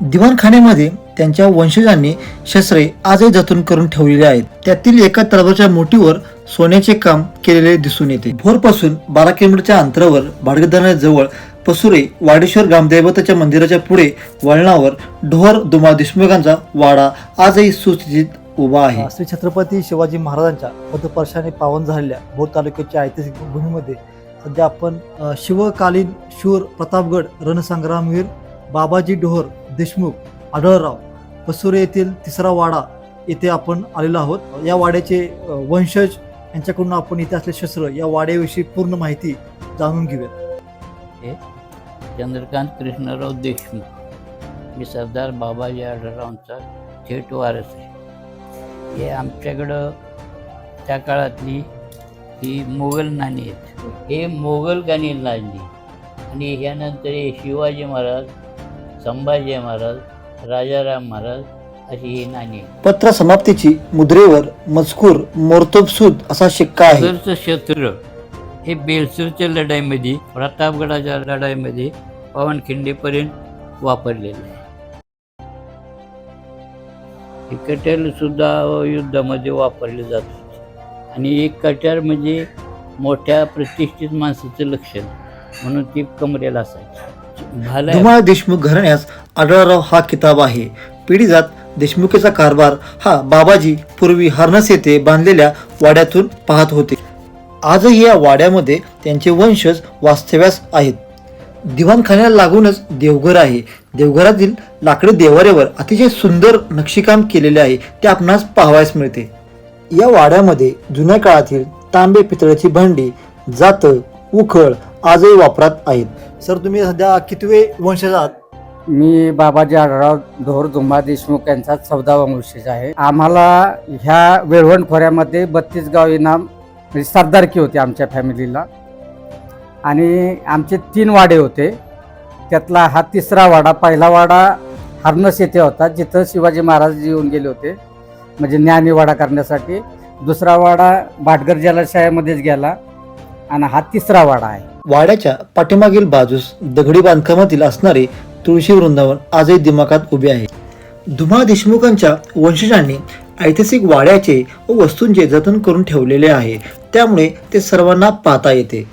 दिवाणखान्यामध्ये त्यांच्या वंशजांनी शस्त्रे आजही जतन करून ठेवलेले आहेत. त्यातील एका तलवारच्या मोठीवर सोन्याचे काम केलेले दिसून येते. भोरपासून बारा किलोमीटरच्या अंतरावर भाडगधरणाजवळ पसुरे वाडेश्वर ग्रामदैवताच्या मंदिराच्या पुढे वळणावर ढोर दुमा देशमुखांचा वाडा आजही सुस्थितीत उभा आहे. श्री छत्रपती शिवाजी महाराजांच्या पदपर्शाने पावन झालेल्या भोर तालुक्याच्या ऐतिहासिक भूमीमध्ये सध्या आपण शिवकालीन शूर प्रतापगड रणसंग्रामवीर बाबाजी डोहर देशमुख आढळराव पसुरे येथील तिसरा वाडा येथे आपण आलेलो आहोत. या वाड्याचे वंशज यांच्याकडून आपण इथे असले शस्त्र या वाड्याविषयी पूर्ण माहिती जाणून घेऊयात. चंद्रकांत कृष्णराव देशमुख. मी सरदार बाबाजी आढळरावांचा थेट वारस आहे. हे आमच्याकडं त्या काळातली ही मोगल नाणी आहेत. हे मोगल गाणी नाणी आणि ह्यानंतर हे शिवाजी महाराज संभाजी महाराज राजाराम महाराज अशी ही नाणी. पत्र समाप्तीची मुद्रेवर मजकूर मोर्तबसूद असा शिक्का आहे. बेलसरचं शस्त्र हे बेलसरच्या लढाईमध्ये प्रतापगडाच्या लढाईमध्ये पावनखिंडीपर्यंत वापरलेलं आहे. हे कट्यार सुद्धा युद्धामध्ये वापरले जात होते. आणि एक कट्यार म्हणजे मोठ्या प्रतिष्ठित माणसाचं लक्षण म्हणून ती कमरेला असायची. धुमाळ देशमुख घराण्यास आढळराव हा किताब आहे. पिढीजात देशमुखीचा कारभार हा बाबाजी पूर्वी हरनस येथे बांधलेल्या वाड्यातून पाहत होते. आजही या वाड्यामध्ये त्यांचे वंशज वास्तव्यास आहेत. दिवाणखान्याला लागूनच देवघर आहे. देवघरातील लाकडी देवाऱ्यावर अतिशय सुंदर नक्षीकाम केलेले आहे. ते आपणास पाहावयास मिळते. या वाड्यामध्ये जुन्या काळातील तांबे पितळ्याची भांडी जात उखळ आजही वापरात आहेत. सर तुम्ही सध्या कितवे वंशज आहात? मी बाबाजी आढळराव ढोर दुंबा देशमुख यांचा चौदावा वंशज आहे. आम्हाला ह्या वेळवण खोऱ्यामध्ये बत्तीस गाव इनाम म्हणजे सरदारकी होती आमच्या फॅमिलीला. आणि आमचे तीन वाडे होते. त्यातला हा तिसरा वाडा पहिला वाडा हरनस येथे होता जिथं शिवाजी महाराज येऊन गेले होते. म्हणजे ज्ञानीवाडा करण्यासाठी. दुसरा वाडा भाटगर जलाशयामध्येच गेला. आणि हा तिसरा वाडा आहे. वाड्याच्या पाठीमागील बाजूस दगडी बांधकामातील असणारे तुळशी वृंदावन आजही दिमागात उभे आहे. धुमा देशमुखांच्या वंशजांनी ऐतिहासिक वाड्याचे व वस्तूंचे जतन करून ठेवलेले आहे. त्यामुळे ते सर्वांना पाहता येते.